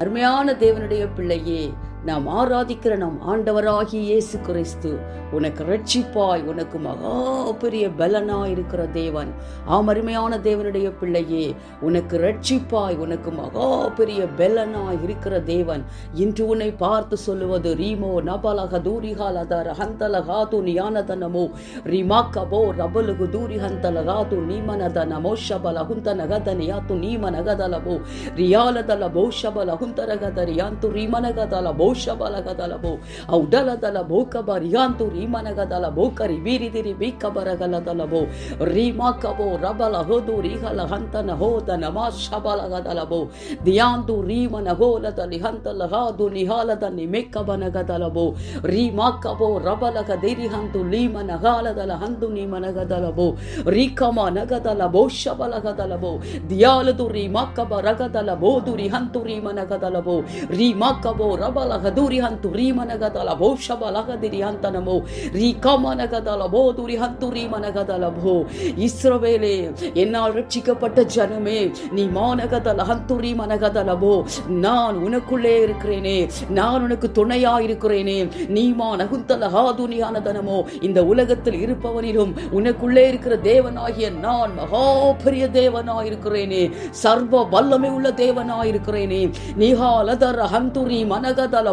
அருமையான தேவனுடைய பிள்ளையே நாம் ஆராதிக்கிற நம் ஆண்டவராகி இயேசு கிறிஸ்து உனக்கு ரட்சிப்பாய் உனக்கு மகா பெரிய பலனா இருக்கிற தேவன் ஆம் அருமையான தேவனுடைய பிள்ளையே உனக்கு ரட்சிப்பாய் உனக்கு மகா பெரிய பலனா இருக்கிற தேவன். இன்று உன்னை பார்த்து சொல்லுவது ரீமோ நபலக தூரிகாலதர் ஹந்தலகாது நியானதனமோ கபோ ரபலுகு தூரி ஹந்தலகாது நீமனதனமோ ஷபல ஹுந்தனகதனியாத்து நீமனகதலபோ ரியாலதலபோ ஷபல ஹுந்தரகதரியாந்து ரீமனகதலபோ ಬಹುಶಬಲಗದಲಬೋ ಔಡಲದಲ ಬೋಕಬ ರಿಯಾಂತು ರೀಮನಗದಲ ಬೋಕರಿ ಬೀರಿದಿರಿ ಬೀಕಬರಗಲದಲಬೋ ರೀಮಾಕಬೋ ರಬಲ ಹೋದು ರೀಹಲ ಹಂತನ ಹೋದ ನಮ ಶಬಲಗದಲಬೋ ದಿಯಾಂತು ರೀಮನ ಹೋಲದಲ್ಲಿ ಹಾದು ನಿಹಾಲದ ನಿಮೆಕ್ಕಬನಗದಲಬೋ ರೀಮಾಕಬೋ ರಬಲಗ ದಿರಿ ಹಂತು ಲೀಮನ ಹಾಲದಲ ಹಂದು ನೀಮನಗದಲಬೋ, ರೀಕಮ ನಗದಲ ಬೋಷಬಲಗದಲಬೋ ದಿಯಾಲದು ರೀಮಾಕಬ ರಗದಲ ಬೋದುರಿ ಹಂತು ರೀಮನಗದಲಬೋ ರೀಮಾಕಬೋ ರಬಲಗ Gadurihantu Rimanagadala Bo Shabalagadihantanamo Rikamanagala Bo Durihantu Rimanagadala Bo இஸ்ரவேலே என்னால் ரட்சிக்கப்பட்ட ஜனமே நீ மானகதல ஹந்துரி மனகதலபோ நான் உனக்குள்ளே இருக்கிறேனே நான் உனக்கு துணையா இருக்கிறேனே நீ மானகுந்தல ஹாதுனியான தனமோ இந்த உலகத்தில் இருப்பவனிலும் உனக்குள்ளே இருக்கிற தேவனாகிய நான் மகா பெரிய தேவனாயிருக்கிறேனே சர்வ வல்லமை உள்ள தேவனாயிருக்கிறேனே நிகாலதர ஹந்துரி மனகதல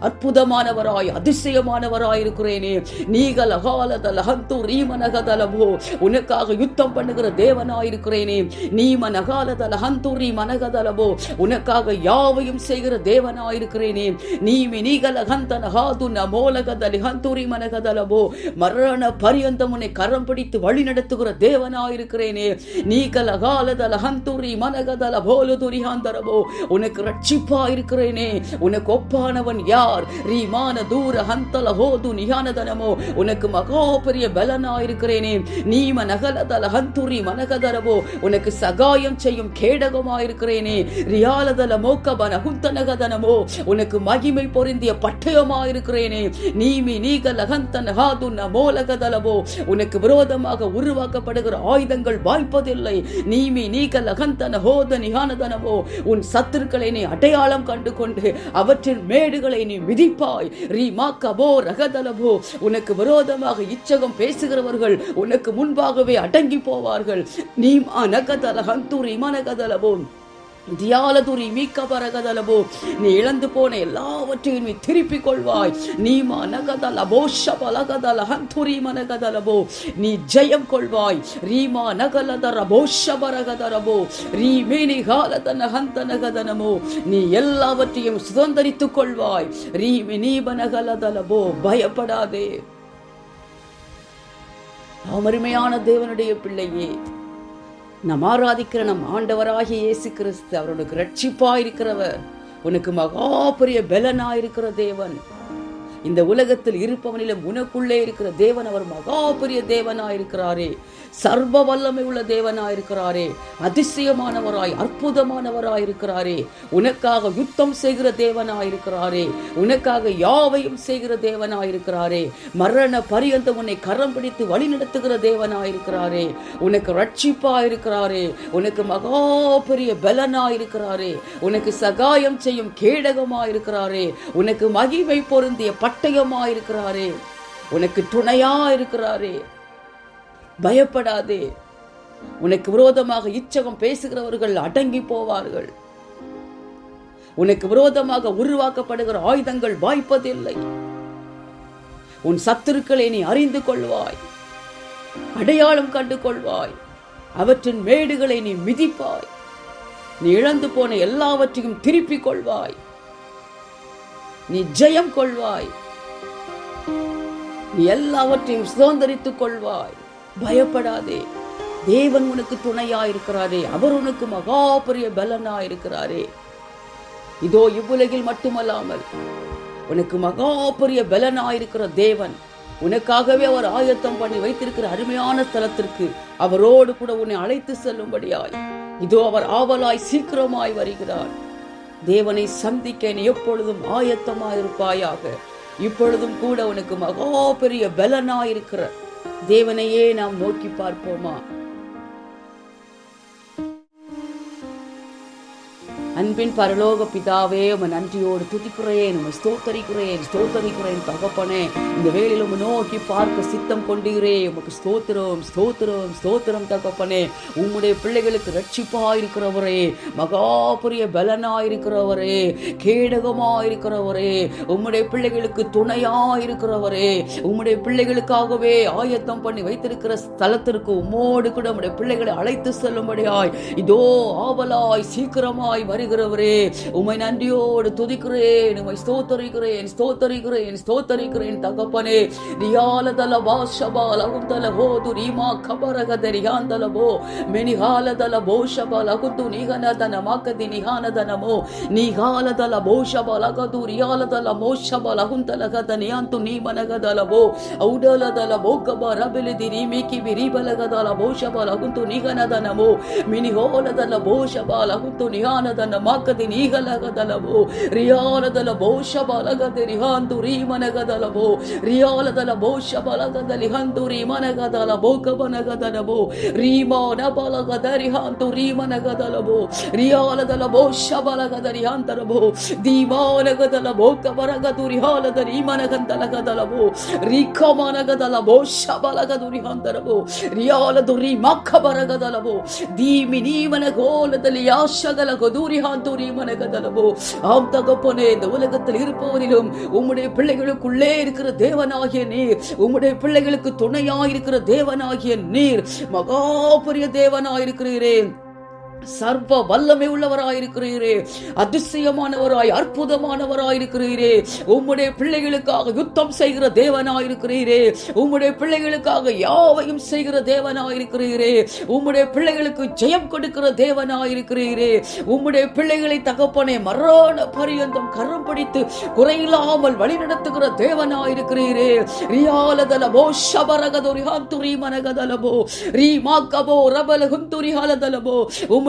அற்புதமானவராய் அதிசயமானவராய் இருக்கிறேனே நீகல் அகாலத லகந்து ரீமனகதலமோ உனக்காக யுத்தம் பண்ணுகிற தேவனாயிருக்கிறேனே. நீ அகாலத ஹந்துரி மனகதலபோ உனக்காக யாவையும் செய்கிற தேவனாயிருக்கிறேனே. நீ மினிகல ஹந்தன ஹாது நமோலகத ஹந்துரி மனகதலமோ மரண பரியந்தம் உன்னை கரம் பிடித்து வழி நடத்துகிற தேவனாயிருக்கிறேனே. நீ கலகாலதல ஹந்துரி மனகதல போலுதுரி ஹந்தரபோ உனக்கு ரட்சிப்பா இருக்கிறேனே. உனக்கு ஒப்பானவன் யார்? ரீமான தூர ஹந்தல ஹோது நியானதனமோ? உனக்கு மகா பெரிய பலனா இருக்கிறேனே நீம நகலதல ஹந்துரி மனகதரவோ? உனக்கு சகாயம் செய்யும் கேடகமா இருக்கிறேனே ரியாலதல மோக்கபன ஹுந்தனகதனமோ? உனக்கு மகிமை பொருந்திய பட்டயமா இருக்கிறேனே நீமி நீகல ஹந்தன ஹாதுன்ன மோலகதலவோ உனக்கு விரோதமாக உருவாக்கப்படுகிற ஆயுதங்கள் வாய்ப்பதில்லை. நீமி நீகல ஹந்தன ஹோத நிகானதனவோ உன் சத்துருக்களை நீ அடையாளம் கண்டு கொண்டு அவற்றின் மேடுகளை நீ மிதிப்பாய். ரீமாக்கபோ ரகதலபோ உனக்கு விரோதமாக இச்சகம் பேசுகிறவர்கள் உனக்கு முன்பாகவே அடங்கி போவார்கள். நீ மனகதல ஹந்தூரி மனகதலபோ தியாலதுரி மீக்க பரகதலபோ. நீ இழந்து போன எல்லாவற்றையும் நீ திருப்பிக் கொள்வாய். நீ மனகதல போஷ பலகதல ஹந்துரி மனகதலபோ நீ ஜெயம் கொள்வாய். ரீமா நகலதர போஷ பரகதரபோ ரீமேனி காலதன ஹந்தனகதனமோ நீ எல்லாவற்றையும் சுதந்திரித்துக் கொள்வாய். ரீமி நீபனகலதலபோ பயப்படாதே. அமருமையான தேவனுடைய பிள்ளையே. நம் ஆராதிக்கிற நம் ஆண்டவராகிய இயேசு கிறிஸ்து அவர் உனக்கு ரட்சிப்பா இருக்கிறவர் உனக்கு மகா பெரிய பலனா இருக்கிற தேவன். இந்த உலகத்தில் இருப்பவனிலும் உனக்குள்ளே இருக்கிற தேவன் அவர் மகா பெரிய தேவனா இருக்கிறாரே சர்வ வல்லமை உள்ள தேவனா இருக்கிறாரே அதிசயமானவராய் அற்புதமானவராயிருக்கிறாரே. உனக்காக யுத்தம் செய்கிற தேவனா இருக்கிறாரே உனக்காக யாவையும் செய்கிற தேவனாயிருக்கிறாரே. மரண பரியந்த உன்னை கரம் பிடித்து வழி நடத்துகிற தேவனா இருக்கிறாரே உனக்கு ரட்சிப்பா இருக்கிறாரே உனக்கு மகா பெரிய பலனாயிருக்கிறாரே. உனக்கு சகாயம் செய்யும் கேடகமா இருக்கிறாரே உனக்கு மகிமை பொருந்திய பட்டயமா இருக்கிறாரே உனக்கு துணையா இருக்கிறாரே பயப்படாதே. உனக்கு விரோதமாக இச்சகம் பேசுகிறவர்கள் அடங்கி போவார்கள். உனக்கு விரோதமாக உருவாக்கப்படுகிற ஆயுதங்கள் வாய்ப்பதில்லை. உன் சத்துருக்களை நீ அறிந்து கொள்வாய். அடையாளம் கண்டு கொள்வாய் அவற்றின் மேடுகளை நீ மிதிப்பாய். நீ இழந்து போன எல்லாவற்றையும் திருப்பிக் கொள்வாய். நீ ஜெயம் கொள்வாய். நீ எல்லாவற்றையும் சுதந்திரித்துக் கொள்வாய். பயப்படாதே. தேவன் உனக்கு துணையா இருக்கிறாரே அவர் உனக்கு மகா பெரிய பலனா இருக்கிறாரே இதோ இவ்வுலகில் மட்டுமல்லாமல் உனக்கு மகா பெரிய பலனா இருக்கிற தேவன் உனக்காகவே அவர் ஆயத்தம் பண்ணி வைத்திருக்கிற அருமையான ஸ்தலத்திற்கு அவரோடு கூட உன்னை அழைத்து செல்லும்படியாய் இதோ அவர் ஆவலாய் சீக்கிரமாய் வருகிறார். தேவனை சந்திக்க நீ எப்பொழுதும் ஆயத்தமாயிருப்பாயாக. இப்பொழுதும் கூட உனக்கு மகா பெரிய பலனாயிருக்கிற. தேவனையே நாம் நோக்கி பார்ப்போமா? அன்பின் பரலோக பிதாவே உமை நன்றியோடு துதிக்கிறேன் உமை ஸ்தோத்தரிக்கிறேன் ஸ்தோத்தரிக்கிறேன் தகப்பனே. இந்த வேலையில் உமை நோக்கி பார்க்க சித்தம் கொண்டீரே. உமக்கு ஸ்தோத்திரம் ஸ்தோத்திரம் ஸ்தோத்திரம் தகப்பனே. உம்முடைய பிள்ளைகளுக்கு ரட்சிப்பாயிருக்கிறவரே மகாபுரிய பலனாயிருக்கிறவரே கேடகமாயிருக்கிறவரே. உம்முடைய பிள்ளைகளுக்கு துணையாயிருக்கிறவரே. உம்முடைய பிள்ளைகளுக்காகவே ஆயத்தம் பண்ணி வைத்திருக்கிற ஸ்தலத்திற்கு உம்மோடு கூட உம்முடைய பிள்ளைகளை அழைத்து செல்லும்படியாய் இதோ ஆவலாய் சீக்கிரமாய் வருகிறவரே உமை நன்றியோடு துதிக்கிறேன் உமை ஸ்தோத்தரிக்கிறேன் ஸ்தோத்தரிக்கிறேன் ஸ்தோத்தரிக்கிறேன் தகப்பனே ரியாலதல பாஷபால் அகுந்தல ஹோது ரீமா கபரகத ரியாந்தலபோ மெனிகாலதல போஷபால் அகுந்து நிகனதன மாக்கதி நிகானதனமோ ನಿಗಾಲದಲ ಬೋಷಬಲಗದು ರಿಯಾಲದಲ ಮೋಷಬಲಗುಂತಲಗದ ನಿಯಾಂತು ನೀಮನಗದಲಬೋ ಔಡಲದಲ ಬೋಗಬ ರಬೆಲಿದಿ ರೀಮಿಕಿ ವಿರಿಬಲಗದಲ ಬೋಷಬಲಗುಂತು ನಿಗನದನಮೋ ಮಿನಿಹೋಲದಲ ಬೋಷಬಲಗುಂತು ನಿಹಾನದನ ಮಾಕದಿನ ಈಗಲಗದಲವೋ, ರಿಯಾಲದಲ ಬಹುಶ ಬಲಗದೆ ರಿಹಾಂದು ರೀಮನಗದಲವೋ ರಿಯಾಲದಲ ಬಹುಶ ಬಲಗದ ಲಿಹಂದು ರೀಮನಗದಲ ಭೋಗಬನಗದಲವೋ, ರೀಮಾನ ಬಲಗದ ರಿಹಾಂತು ರೀಮನಗದಲವೋ ರಿಯಾಲದಲ ಬಹುಶ ಬಲಗದ ರಿಹಾಂತರಭೋ ದೀಮಾನಗದಲ ಭೋಗ ಬರಗದು ರಿಹಾಲದ ರೀಮನಗಂತಲಗದಲವೋ ರಿಖಮನಗದಲ ಬಹುಶ ಬಲಗದು ರಿಹಾಂತರಭೋ ರಿಯಾಲದು ರೀಮಖ ಬರಗದಲವೋ ದೀಮಿ ನೀಮನ ಗೋಲದಲ್ಲಿ ಯಾಶಗಲ ಗದೂರಿ ஆம் தகப்பனே இந்த உலகத்தில் இருப்பவரிலும் உம்முடைய பிள்ளைகளுக்குள்ளே இருக்கிற தேவனாகிய நீர் உம்முடைய பிள்ளைகளுக்கு துணையாயிருக்கிற தேவனாகிய நீர் மகா பெரிய தேவனாயிருக்கிறீரே. சர்வ வல்லமை உள்ளவராயிருக்கிறீரே அதிசயமானவராய் அற்புதமானவராயிருக்கிறீரே. உம்முடைய பிள்ளைகளுக்காக யுத்தம் செய்கிற தேவனாயிருக்கிறீரே. உம்முடைய பிள்ளைகளுக்காக யாவையும் செய்கிற தேவனாயிருக்கிறீரே. உம்முடைய பிள்ளைகளுக்கு ஜெயம் கொடுக்கிற தேவனாயிருக்கிறீரே. உம்முடைய பிள்ளைகளை தகப்பனே மரண பரியந்தம் கரம் பிடித்து குறையில்லாமல் வழிநடத்துகிற தேவனாயிருக்கிறீரே. ரியாலதலபோ ஷபரகதுரிஹாந்துரி மனகதலபோ ரீமாக்கபோ ரபலகுந்துரி ஹாலதலபோ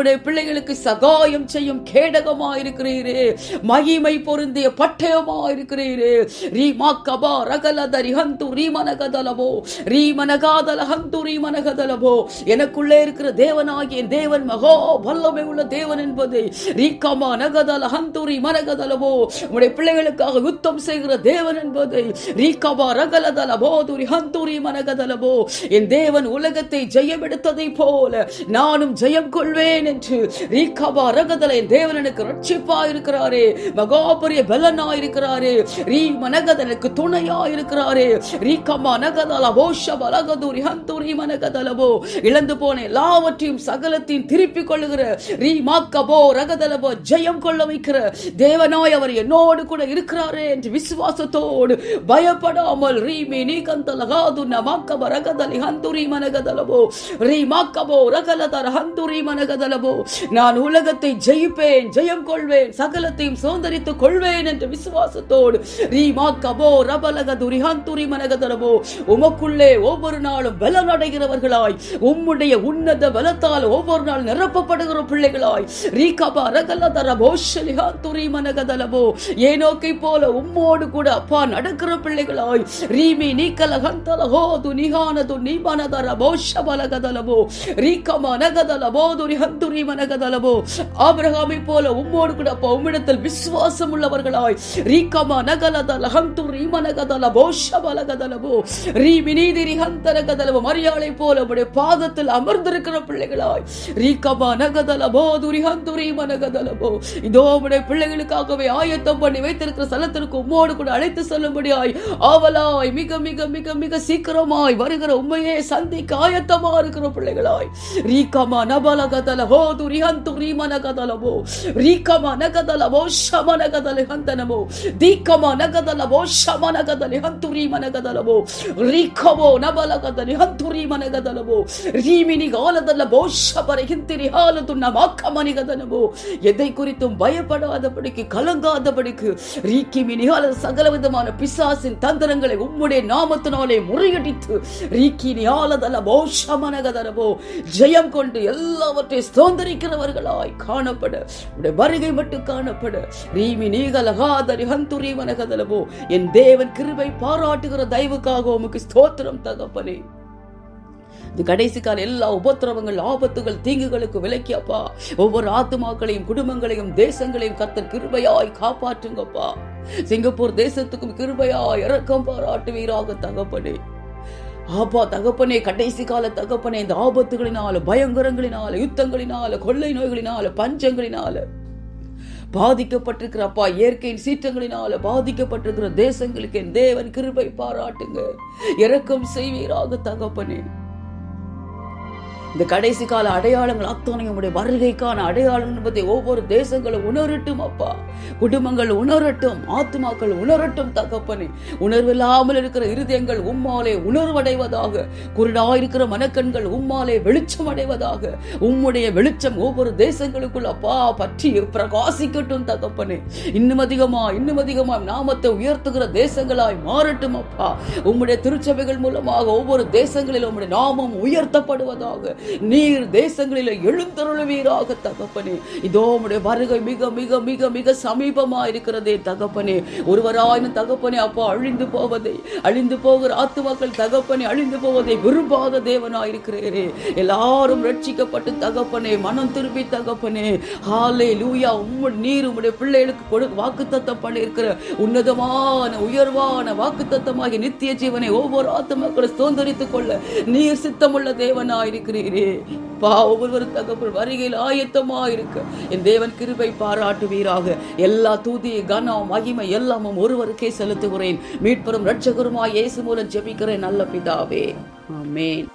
உம்முடைய பிள்ளைகளுக்கு சகாயம் செய்யும் கேடகமா இருக்கிறீரே மகிமை பொருந்திய பட்டயமா இருக்கிறீரு ரீமா கபா ரகலதரி ஹந்து ரீமனகதலபோ ரீமனகாதல ஹந்து ரீமனகதலபோ எனக்குள்ளே இருக்கிற தேவனாகிய தேவன் மகா வல்லமை உள்ள தேவன் என்பது ரீகமா நகதல ஹந்துரி மனகதலபோ உம்முடைய பிள்ளைகளுக்காக யுத்தம் செய்கிற தேவன் என்பதை ரீகபா ரகலதல போதுரி ஹந்துரி மனகதலபோ என் தேவன் உலகத்தை ஜெயம் எடுத்ததை போல நானும் ஜெயம் கொள்வேன் என்று ரீகபா ரகதலை தேவன் எனக்கு ரட்சிப்பா இருக்கிறாரே மகாபரிய பலனா இருக்கிறாரே ரீ மனகதலுக்கு துணையா இருக்கிறாரே ரீகமா நகதல போஷ பலகதூரி ஹந்தூரி மனகதலபோ இழந்து போன எல்லாவற்றையும் சகலத்தையும் திருப்பிக் கொள்ளுகிற ரீ மாக்கபோ ரகதலபோ ஜெயம் கொள்ள வைக்கிற தேவனாய் அவர் என்னோடு கூட இருக்கிறாரே என்று விசுவாசத்தோடு பயப்படாமல் ரீமி நீ கந்தலகாது நமாக்கப ரகதலி ஹந்துரி மனகதலபோ ரீ மாக்கபோ ரகலதர ஹந்துரி மனகதலபோ நான் உலகத்தை ஜெயிப்பேன் ஜெயம் கொள்வேன் சகலத்தையும் சுதந்திரித்துக் கொள்வேன் என்ற விசுவாசத்தோடு. ரீ மாக்கபோ ரபலக துரிஹாந்துரி மனகதரபோ உமக்குள்ளே ஒவ்வொரு நாளும் பலம் அடைகிறவர்களாய். உம்முடைய உன்னத பலத்தால் ஒவ்வொரு நாள் நிரப்பப்படுகிற பிள்ளைகளாய். ரீகபா ரகலதர போஷலிஹா துரி மனகதலபோ ஏனோக்கை போல உம்மோடு கூட அப்பா நடக்கிற பிள்ளைகளாய். ரீமி நீக்கல ஹந்தல ஹோது நிகானது நீமனதர போஷ பலகதலபோ ரீகமா நகதல ஹந்துரி ஆபிரகாமை போல உம்மோடு கூட உம்மிடத்தில் விசுவாசம் உள்ளவர்களாய் ரீகமா நகலதல ஹந்து மனகதல போஷ பலகதலபோ ரீமி நீதிரி மரியாளை போல உடைய பாதத்தில் அமர்ந்திருக்கிற பிள்ளைகளாய். ரீகமா நகதல போதுரி ஹந்துரி இதோ உடைய பிள்ளைகளுக்காகவே ஆயத்தம் பண்ணி வைத்திருக்கிற ஸ்தலத்திற்கு உம்மோடு கூட அழைத்து செல்லும்படியாய் ஆவலாய் மிக மிக மிக மிக சீக்கிரமாய் வருகிற உண்மையே சந்திக்க ஆயத்தமா இருக்கிற பிள்ளைகளாய். ரீகமா நபலகதல ஹோது ரிஹந்து ரீமனகதலபோ ரீகமா நகதலபோ ஷமனகதல ஹந்தனமோ தீகமா நகதலபோ ஷமனகதல ஹந்து ரீமனகதலபோ ரீகமோ நபலகதல ஹந்து ரீமனகதலபோ ரீமினி காலதலபோ ஷபர ஹிந்திரி ஹாலது நமாக்கமனிகதனமோ எதை குறித்தும் பயப்படாதபடிக்கு கலங்காதபடிக்கு ரீக்கி மினிகால சகல விதமான பிசாசின் தந்திரங்களை உம்முடைய நாமத்தினாலே முறியடித்து ரீக்கி நியாலதல போஷமனகதரபோ ஜெயம் கொண்டு எல்லாவற்றையும் சுதந்திரிக்கிறவர்களாய் காணப்பட உடைய வருகை மட்டும் காணப்பட. ரீமி நீகலகாதரி ஹந்துரி என் தேவன் கிருபை பாராட்டுகிற தயவுக்காக உமக்கு ஸ்தோத்திரம் தகப்பனே. இந்த கடைசி கால எல்லா உபத்திரவங்கள் ஆபத்துகள் தீங்குகளுக்கு விலக்கியப்பா ஒவ்வொரு ஆத்துமாக்களையும் குடும்பங்களையும் தேசங்களையும் கத்தர் கிருபையாய் காப்பாற்றுங்கப்பா. சிங்கப்பூர் தேசத்துக்கும் கிருபையாய் இறக்கம் பாராட்டுவீராக தகப்பனே. ஆப்பா தகப்பனே கடைசி கால தகப்பனே இந்த ஆபத்துகளினால பயங்கரங்களினால யுத்தங்களினால கொள்ளை நோய்களினால பஞ்சங்களினால. பாதிக்கப்பட்டிருக்கிற அப்பா இயற்கையின் சீற்றங்களினால பாதிக்கப்பட்டிருக்கிற தேசங்களுக்கு என் தேவன் கிருபை பாராட்டுங்க. இரக்கம் செய்வீராக தகப்பனே. இந்த கடைசி கால அடையாளங்கள் அத்தனையும் உங்களுடைய வருகைக்கான அடையாளம் பற்றி ஒவ்வொரு தேசங்களும் உணரட்டும் அப்பா. குடும்பங்கள் உணரட்டும் ஆத்துமாக்கள் உணரட்டும் தகப்பனே. உணர்வில்லாமல் இருக்கிற இருதயங்கள் உம்மாலே உணர்வடைவதாக குருடாயிருக்கிற மனக்கண்கள் உம்மாலே வெளிச்சம் அடைவதாக உம்முடைய வெளிச்சம் ஒவ்வொரு தேசங்களுக்குள் அப்பா பற்றி பிரகாசிக்கட்டும் தகப்பனே. இன்னும் அதிகமா இன்னும் அதிகமா நாமத்தை உயர்த்துகிற தேசங்களாய் மாறட்டும் அப்பா. உம்முடைய திருச்சபைகள் மூலமாக ஒவ்வொரு தேசங்களிலும் உம்முடைய நாமம் உயர்த்தப்படுவதாக நீர் தேசங்களில் எழுந்தருளுவீராக தகப்பனே. இதோ உடைய வருகை மிக மிக மிக மிக சமீபமா இருக்கிறதே தகப்பனே. ஒருவராயினும் தகப்பனே அப்பா அழிந்து போவதை அழிந்து போகிற ஆத்துமாக்கள் தகப்பனே அழிந்து போவதை விரும்பாத தேவனாயிருக்கிறீரே. எல்லாரும் ரட்சிக்கப்பட்டு தகப்பனே மனம் திரும்பி தகப்பனே. ஹாலே லூயா உம்மு நீர் உம்முடைய பிள்ளைகளுக்கு கொடு வாக்குத்தத்தம் பண்ணியிருக்கிற உன்னதமான உயர்வான வாக்குத்தத்தமாகிய நித்திய ஜீவனை ஒவ்வொரு ஆத்துமாக்களை சுதந்திரித்துக் கொள்ள நீர் சித்தமுள்ள தேவனாயிருக்கிறீர். பா ஒவ்வொரு தகப்பன் வருகையில் ஆயத்தமா இருக்க என் தேவன் கிருபை பாராட்டுவீராக. எல்லா தூதி கனம் மகிமை எல்லாமும் ஒருவருக்கே செலுத்துகிறேன். மீட்பரும் ரட்சகருமாய் இயேசு மூலம் ஜெபிக்கிறேன் நல்ல பிதாவே. ஆமென்.